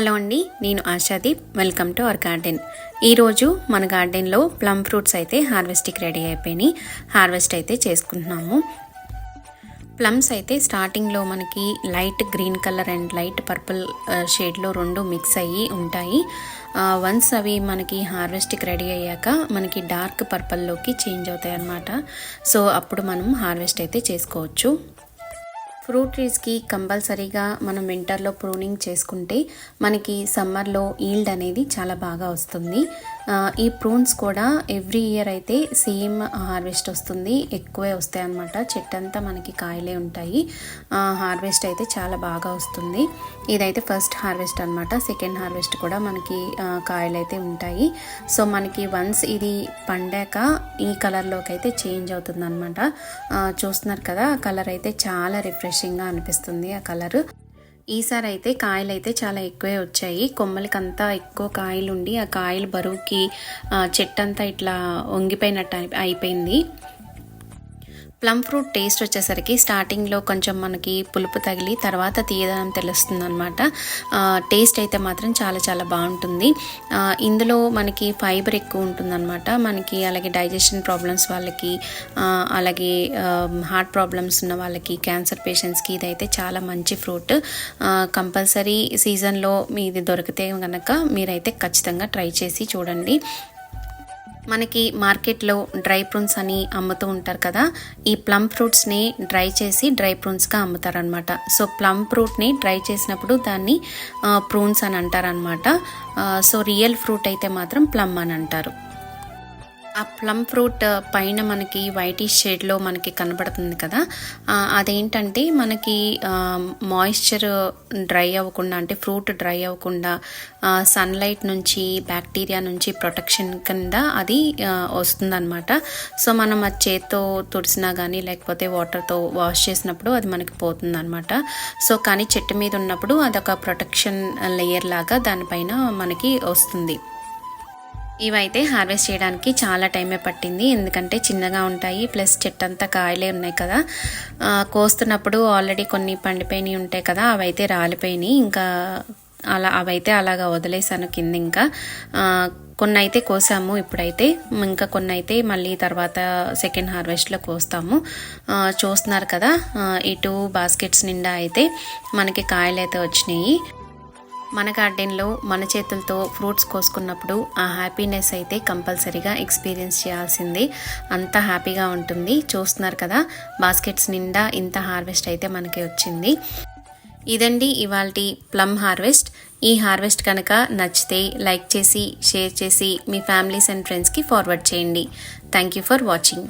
Hello అండి నేను Ashadeep. Welcome to our garden ఈరోజు మన గార్డెన్లో ప్లమ్ ఫ్రూట్స్ అయితే హార్వెస్ట్కి రెడీ అయిపోయినాయి. హార్వెస్ట్ అయితే చేసుకుంటున్నాము. ప్లమ్స్ అయితే స్టార్టింగ్లో మనకి light green colour and light purple షేడ్లో రెండు మిక్స్ అయ్యి ఉంటాయి. Uh, వన్స్ అవి మనకి హార్వెస్ట్కి రెడీ అయ్యాక మనకి డార్క్ పర్పుల్లోకి చేంజ్ అవుతాయి అన్నమాట సో అప్పుడు మనం హార్వెస్ట్ అయితే చేసుకోవచ్చు. ఫ్రూట్ ట్రీస్కి కంపల్సరీగా మనం వింటర్లో ప్రూనింగ్ చేసుకుంటే మనకి సమ్మర్లో ఈల్డ్ అనేది చాలా బాగా వస్తుంది. ఈ ప్రూన్స్ కూడా ఎవ్రీ ఇయర్ అయితే సేమ్ హార్వెస్ట్ వస్తుంది ఎక్కువే వస్తాయి అన్నమాట. చెట్టు అంతా మనకి కాయలే ఉంటాయి. హార్వెస్ట్ అయితే చాలా బాగా వస్తుంది. ఇదైతే ఫస్ట్ హార్వెస్ట్ అనమాట సెకండ్ హార్వెస్ట్ కూడా మనకి కాయలు అయితే ఉంటాయి. సో మనకి వన్స్ ఇది పండాక ఈ కలర్లోకి అయితే చేంజ్ అవుతుంది అనమాట చూస్తున్నారు కదా కలర్ అయితే చాలా రిఫ్రెషింగ్గా అనిపిస్తుంది ఆ కలర్. ఈసారి అయితే కాయలు అయితే చాలా ఎక్కువే వచ్చాయి. కొమ్మలకి అంతా ఎక్కువ కాయలు ఉండి ఆ కాయలు బరువుకి చెట్టు అంతా ఇట్లా వంగిపోయినట్టు అయిపోయింది. ప్లమ్ ఫ్రూట్ టేస్ట్ వచ్చేసరికి స్టార్టింగ్లో కొంచెం మనకి పులుపు తగిలి తర్వాత తీయదనం తెలుస్తుంది అనమాట టేస్ట్ అయితే మాత్రం చాలా చాలా బాగుంటుంది. ఇందులో మనకి ఫైబర్ ఎక్కువ ఉంటుందన్నమాట. మనకి అలాగే డైజెషన్ ప్రాబ్లమ్స్ వాళ్ళకి అలాగే హార్ట్ ప్రాబ్లమ్స్ ఉన్న వాళ్ళకి క్యాన్సర్ పేషెంట్స్కి ఇదైతే చాలా మంచి ఫ్రూట్. కంపల్సరీ సీజన్లో మీది దొరికితే కనుక మీరైతే ఖచ్చితంగా ట్రై చేసి చూడండి. మనకి మార్కెట్లో డ్రై ప్రూన్స్ అని అమ్ముతూ ఉంటారు కదా ఈ ప్లమ్ ఫ్రూట్స్ని డ్రై చేసి డ్రై ప్రూన్స్గా అమ్ముతారనమాట సో ప్లమ్ ఫ్రూట్ని డ్రై చేసినప్పుడు దాన్ని ప్రూన్స్ అని అంటారనమాట సో రియల్ ఫ్రూట్ అయితే మాత్రం ప్లమ్ అని అంటారు. ఆ ప్లమ్ ఫ్రూట్ పైన మనకి వైటిష్ షేడ్లో మనకి కనబడుతుంది కదా అదేంటంటే మనకి మాయిశ్చర్ డ్రై అవ్వకుండా అంటే ఫ్రూట్ డ్రై అవ్వకుండా సన్లైట్ నుంచి బ్యాక్టీరియా నుంచి ప్రొటెక్షన్ కింద అది వస్తుందన్నమాట. సో మనం అది చేత్తో తుడిసినా కానీ లేకపోతే వాటర్తో వాష్ చేసినప్పుడు అది మనకి పోతుందన్నమాట. సో కానీ చెట్టు మీద ఉన్నప్పుడు అదొక ప్రొటెక్షన్ లేయర్ లాగా దానిపైన మనకి వస్తుంది. ఇవైతే హార్వెస్ట్ చేయడానికి చాలా టైమే పట్టింది. ఎందుకంటే చిన్నగా ఉంటాయి. ప్లస్ చెట్టు అంతా కాయలే ఉన్నాయి కదా. కోస్తున్నప్పుడు ఆల్రెడీ కొన్ని పండిపోయినవి ఉంటాయి కదా. అవైతే రాలిపోయినాయి. ఇంకా అలా అవైతే అలాగా వదిలేసాను కింద ఇంకా. కొన్ని అయితే కోసాము. ఇప్పుడైతే ఇంకా కొన్ని అయితే మళ్ళీ తర్వాత సెకండ్ హార్వెస్ట్లో కోస్తాము. చూస్తున్నారు కదా. ఇటు బాస్కెట్స్ నిండా అయితే మనకి కాయలు అయితే వచ్చినాయి. మన గార్డెన్లో మన చేతులతో ఫ్రూట్స్ కోసుకున్నప్పుడు ఆ హ్యాపీనెస్ అయితే కంపల్సరీగా ఎక్స్పీరియన్స్ చేయాల్సిందే. అంత హ్యాపీగా ఉంటుంది. చూస్తున్నారు కదా బాస్కెట్స్ నిండా ఇంత హార్వెస్ట్ అయితే మనకి వచ్చింది. ఇదండి ఇవాళ ప్లమ్ హార్వెస్ట్. ఈ హార్వెస్ట్ కనుక నచ్చితే లైక్ చేసి షేర్ చేసి మీ ఫ్యామిలీస్ అండ్ ఫ్రెండ్స్కి ఫార్వర్డ్ చేయండి. Thank you for watching.